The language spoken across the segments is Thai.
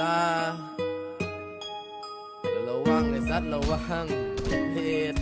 ตาระวังไอ้สัตว์ระวังเหตุ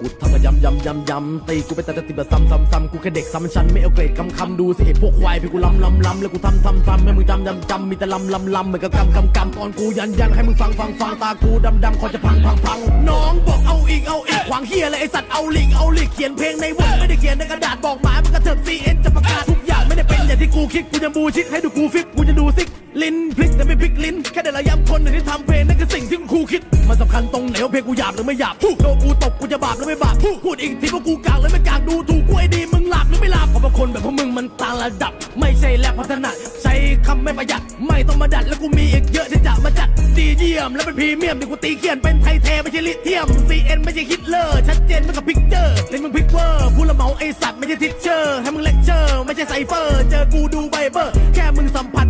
กูทำกันยำยำยำยำตีกูไปแต่จะติดแบบซ้ำซ้ำซ้ำกูแค่เด็กซ้ำฉันไม่เอาเกรดคำคำดูสิไอ้พวกควายพี่กูลำลำลำแล้วกูทำทำทำให้มึงจำจำจำมีแต่ลำลำลำเหมือนกับกำกำกำตอนกูยันยันให้มึงฟังฟังฟังตากูดำดำคอจะพังพังพังน้องบอกเอาอีกเอาอีกขวางเฮียอะไรไอ้สัตว์เอาลิงเอาลิกเขียนเพลงในวงไม่ได้เขียนในกระดาษบอกหมายมันกระเถิบซีเอ็นจะประกาศทุกอย่างไม่ได้เป็นอย่างที่กูคิดกูจะบูชิดให้ดูกูฟิตกูจะดูซิกลิ้นพลิกแต่ไม่ ลิ้น แค่เดี๋ยวระยำคนหนึ่งที่ทำเพลงนั่นคือสิ่งที่คุณครูคิด มันสำคัญตรงไหนว่าเพลงกูหยาบหรือไม่หยาบพูดโดนกูตบกูจะบาปหรือไม่บาปพูดพูดอีกทีว่ากูกลางหรือไม่กลางดูถูกกูไอ้ดีมึงหลับหรือไม่หลับเพราะบางคนแบบพวกมึงมันต่างระดับ ไม่ใช่แลบพัฒนาใช้คำไม่ประหยัดไม่ต้องมาดัดแล้วกูมีอีกเยอะที่จะมาจัดดีเยี่ยมและเป็นพรีเมียมที่กูตีเขียนเป็นไทยเทไม่ใช่ลิเทียม CN ไม่ใช่ฮิตเลอร์ชัดเจนไม่กับพิกเจอร์เล่นมึงพิกเวอร์พูดละเมาไอสัตว์ไม่ใช่ทิชเชอร์ให้มึงเลคเชอร์ไม่ใช่ไซเฟอร์ เจอกูดูไบเบอร์ แค่มึงสัมผัส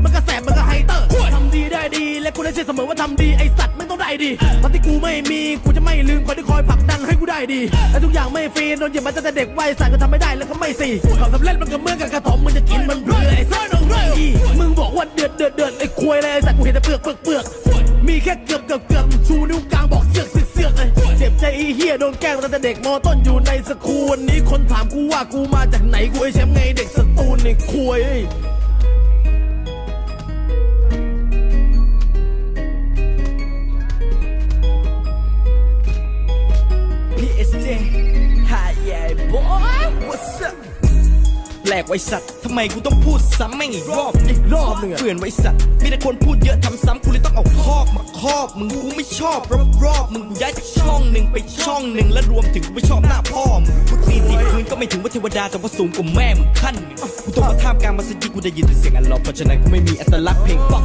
ใช่เสมอว่าทำดีไอสัตว์ไม่ต้องได้ดีตอนที่กูไม่มีกูจะไม่ลืมคนที่คอยผลักดันให้กูได้ดีและทุกอย่างไม่ฟรีโดนเหยียบมาตั้งแต่เด็กวัยสัตว์ก็ทำไม่ได้แล้วก็ไม่สี่ความสำเร็จมันก็เมื่อกับกระถมมึงจะกินมันเพื่อไอ้สัตว์มึงบอกว่าเดือดเดือดเดือดไอ้ควยอะไรไอ้สัตว์กูเห็นแต่เปลือกเปลือกเปลือกมีแค่เกือบเกือบเกือบชูนิ้วกลางบอกเสือกเสือกเสือกเลยเจ็บใจอ้เฮียโดนแกล้งตั้งแต่เด็กมอต้นอยู่ในสกูวันนี้คนถามกูว่ากูมาจากไหนกูไอ้แชมป์ไงเด็กสตูลไอ้ควย แปลกไว้สัตว์ทำไมกูต้องพูดซ้ำแม่งอีกรอบอีกรอบหนึ่งอเปื่อนไว้สัตว์มีแต่คนพูดเยอะทำซ้ำกูเลยต้องเอาคอกมาครอบ มึงกูไม่ชอบรอบรอบมึงกูย้ายจากช่องหนึ่งไปช่องหนึ่งและรวมถึงกูไม่ชอบหน้าพ่อมึงกูตีตีพื้นก็ไม่ถึงว่าเทวดาแต่ว่าสูงกว่าแม่มึงขั้นหนึ่งกูต้องมาท่ามกลางมัสยิดกูได้ยินแต่เสียงอันลอบเพราะฉะนั้นกูไม่มีอัตลักษณ์เพลงฟัง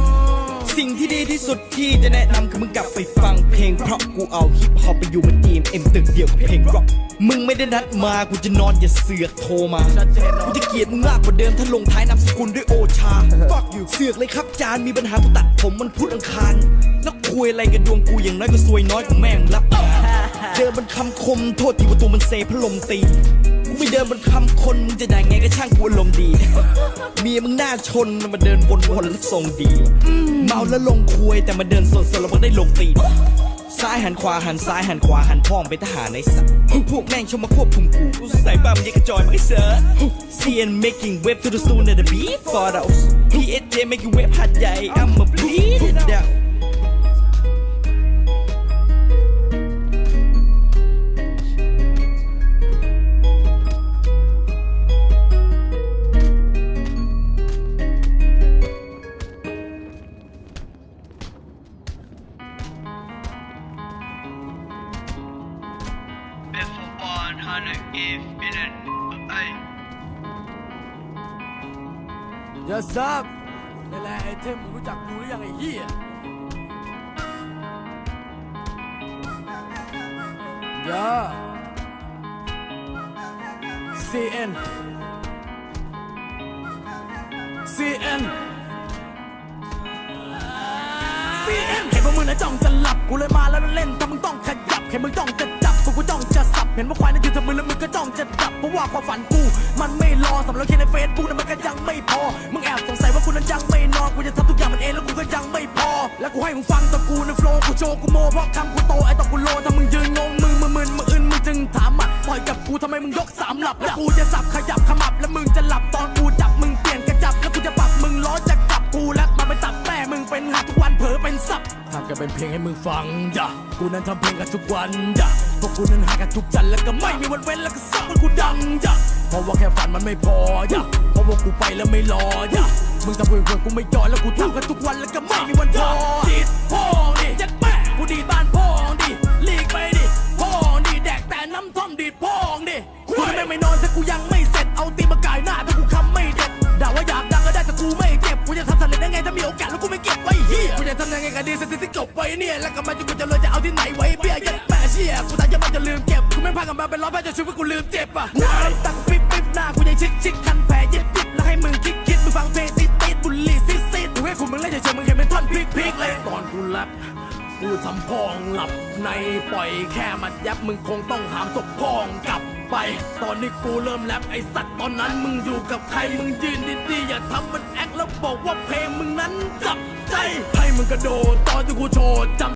สิ่งที่ดีที่สุดที่จะแนะนำคือมึงกลับไปฟังเพลง เพราะกูเอาฮิปฮอปไปอยู่บนทีมเอ็มตึกเดียวกับเพลงร็อกมึงไม่ได้นัดมากูจะนอนอย่าเสือกโทรมากูจะเกลียดมึงมากกว่าเดิมถ้าลงท้ายนามสกุลด้วยโอชา Fuck you เสือกเลยครับจานมีปัญหากูตัดผมมันพุธอังคารแล้วคุยอะไรกับดวงกูอย่างน้อยก็ซวยน้อยกว่าแม่งรับงาน เดินบนคำคมโทษทีว่าตัวมันเซพระลมตีกูไม่เดินบนคำคนมึงจะได้ไงก็ช่างกูอารมณ์ดี เมียมึงหน้าชนมันมาเดินวนๆแล้วทรงดี เมาแล้วลงคุยแต่มาเดินสดๆแล้วมันได้ลงตีนซ้ายหันขวาหันซ้ายหันขวาหันพ่อมไปทหารในสัตว์พวกแม่งชมมาควบคุมกูกูใส่บ้ามนยังกระจอยมาไอ้เสือ CN making wave to the soon at the beat for those PSJ making wave หัดใหญ่ I'm a bleed it down 100 if in an ay อย่าซับนี่แหละไอเทมมึงรู้จักกูหรือยังไอ้เหี้ยอย่า CN CN มึงนะจ้องจะหลับกูเลยมาแล้วเล่นถ้ามึงต้องขยับเห็นมึงจ้องจะจับพวกกูจ้องจะสับเห็นว่าควายนั่นยืนทำมือแล้วมึงก็จ้องจะจับเพราะว่าความฝันกู มันไม่รอสำหรับแค่ในเฟซบุ๊กนั้นมันก็ยังไม่พอมึงแอบสงสัยว่ากูนั้นยังไม่นอนกูจะทำทุกอย่างมันเองแล้วกูก็ยังไม่พอ แล้วกูให้มึงฟังตะกูในโฟล์กูโชว์กูโมเพราะคำกูโตไอ้ตอกูโลถ้ามึงยืนงงมึงมึนมึนมึงอื่นมึงจึงถามอะปล่อยกับกูทำไมมึงยกสามหลับแล้วกูจะสับขยับขมับ เป็นเพลงให้มึงฟังอย่ากูนั้นทำเพลงกันทุกวันอย่าพวกกูนั้นหากันทุกจันทร์แล้วก็ไม่มีวันเว้นแล้วก็สักวันกูดังอย่าเพราะว่าแค่ฝันมันไม่พออย่าเพราะว่ากูไปแล้วไม่รออย่ามึงทำเพื่อนๆกูไม่ยอมแล้วกูทำกันทุกวันแล้วก็ไม่มีวันพอ เนี่ยแล้วก็มาจุกูจะเลยจะเอาที่ไหนไว้เบี้ยยัดแปะเชี่ยกูตายยังไม่จะลืมเก็บกูไม่พากันมาเป็นร้อยแพ้จะช่วยกูลืมเจ็บอะน้ำตักปิ๊บปิ๊บหน้ากูยังชิกชิกคันแผลเย็บยิบแล้วให้มึงคิดคิดมึงฟังเพลงติดติดบุหรี่ซิดซิดกูให้คุณมึงเล่นเฉยๆมึงเห็นเป็นท่อนพลิกพลิกเลยตอนกูรับ กูทำพองหลับในปล่อยแค่มัดยับมึงคงต้องหามศพพองกลับไป ตอนนี้กูเริ่มแรปไอสัตว์ตอนนั้นมึงอยู่กับใครมึงยืนดีๆอย่าทำมันแอคแล้วบอกว่าเพลงมึงนั้นจับใจให้มึงกระโดดตอนที่กูโชว์จำ